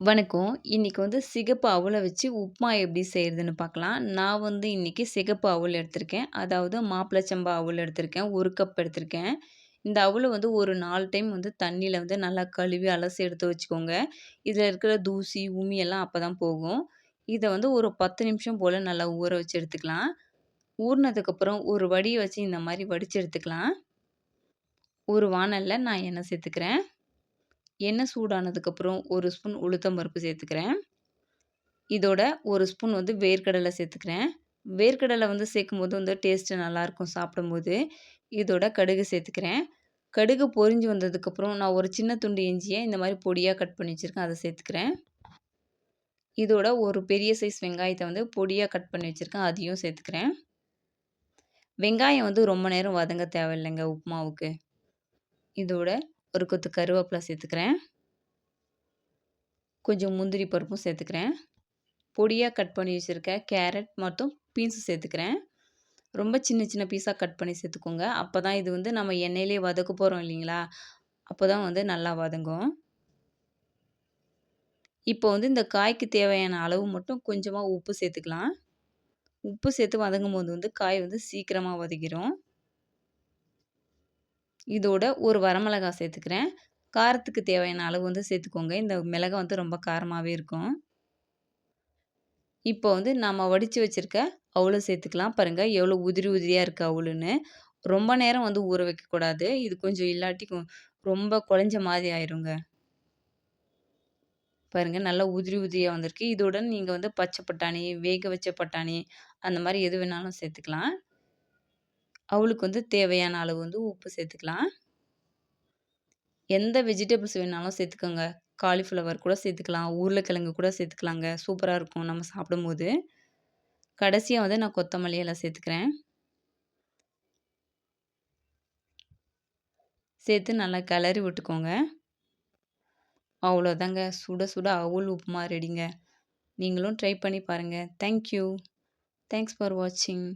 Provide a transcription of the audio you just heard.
வணக்கம். இன்னைக்கு வந்து சிகப்பு அவலை வச்சு உப்மா எப்படி செய்கிறதுன்னு பார்க்கலாம். நான் வந்து இன்றைக்கி சிகப்பு அவல் எடுத்திருக்கேன். அதாவது மாப்பிளச்சம்பா சம்பா எடுத்திருக்கேன். ஒரு கப் எடுத்திருக்கேன். இந்த அவலை வந்து ஒரு நாலு டைம் வந்து தண்ணியில் வந்து நல்லா கழுவி அலசி எடுத்து வச்சுக்கோங்க. இதில் இருக்கிற தூசி, உமி எல்லாம் அப்பதான் போகும். இதை வந்து ஒரு 10 நிமிஷம் போல் நல்லா ஊற வச்சு எடுத்துக்கலாம். ஊறினதுக்கப்புறம் ஒரு வடியை வச்சு இந்த மாதிரி வடிச்சு எடுத்துக்கலாம். ஒரு வானலில் நான் எண்ணெய் சேர்த்துக்கிறேன். எண்ணெய் சூடானதுக்கப்புறம் ஒரு ஸ்பூன் உளுத்தம் பருப்பு சேர்த்துக்கிறேன். இதோட ஒரு ஸ்பூன் வந்து வேர்க்கடலை சேர்த்துக்கிறேன். வேர்க்கடலை வந்து சேர்க்கும்போது வந்து டேஸ்ட்டு நல்லாயிருக்கும் சாப்பிடும்போது. இதோட கடுகு சேர்த்துக்கிறேன். கடுகு பொரிஞ்சு வந்ததுக்கப்புறம் நான் ஒரு சின்ன துண்டு இஞ்சியை இந்த மாதிரி பொடியாக கட் பண்ணி வச்சுருக்கேன் அதை சேர்த்துக்கிறேன். இதோட ஒரு பெரிய சைஸ் வெங்காயத்தை வந்து பொடியாக கட் பண்ணி வச்சுருக்கேன் அதையும் சேர்த்துக்கிறேன். வெங்காயம் வந்து ரொம்ப நேரம் வதங்க தேவையில்லைங்க உப்புமாவுக்கு இதோட ஒரு கொத்து கருவேப்பில சேர்த்துக்கிறேன். கொஞ்சம் முந்திரி பருப்பும் சேர்த்துக்கிறேன். பொடியாக கட் பண்ணி வச்சுருக்க கேரட் மற்றும் பீன்ஸும் சேர்த்துக்கிறேன். ரொம்ப சின்ன சின்ன பீஸாக கட் பண்ணி சேர்த்துக்கோங்க. அப்போ தான் இது வந்து நம்ம எண்ணெயிலே வதக்க போகிறோம் இல்லைங்களா? அப்போ தான் வந்து நல்லா வதங்கும். இப்போ வந்து இந்த காய்க்கு தேவையான அளவு மட்டும் கொஞ்சமாக உப்பு சேர்த்துக்கலாம். உப்பு சேர்த்து வதங்கும்போது வந்து காய் வந்து சீக்கிரமாக வதக்கிடும் இதோட ஒரு வரமிளகா சேர்த்துக்கிறேன். காரத்துக்கு தேவையான அளவு வந்து சேர்த்துக்கோங்க. இந்த மிளகாய் வந்து ரொம்ப காரமாகவே இருக்கும். இப்போ வந்து நம்ம வடித்து வச்சிருக்க அவ்வளோ சேர்த்துக்கலாம். பாருங்கள் எவ்வளோ உதிரி உதிரியாக இருக்குது அவ்வளோன்னு ரொம்ப நேரம் வந்து ஊற வைக்கக்கூடாது. இது கொஞ்சம் இல்லாட்டி ரொம்ப குழஞ்ச மாதிரி ஆயிருங்க. பாருங்க நல்லா உதிரி உதிரியாக வந்திருக்கு. இதோட நீங்கள் வந்து பச்சை பட்டாணி, வேக வச்ச பட்டாணி அந்த மாதிரி எது வேணாலும் சேர்த்துக்கலாம். அவளுக்கு வந்து தேவையான அளவு வந்து உப்பு சேர்த்துக்கலாம். எந்த வெஜிடபிள்ஸ் வேணாலும் சேர்த்துக்கோங்க. காலிஃப்ளவர் கூட சேர்த்துக்கலாம். உருளைக்கிழங்கு கூட சேர்த்துக்கலாங்க. சூப்பராக இருக்கும் நம்ம சாப்பிடும்போது. கடைசியாக வந்து நான் கொத்தமல்லி எல்லாம் சேர்த்துக்கிறேன். சேர்த்து நல்லா கிளறி விட்டுக்கோங்க. அவ்வளோதாங்க. சுட சுட அவுள் உப்புமா ரெடிங்க. நீங்களும் ட்ரை பண்ணி பாருங்கள் தேங்க் யூ. தேங்க்ஸ் ஃபார் வாட்சிங்.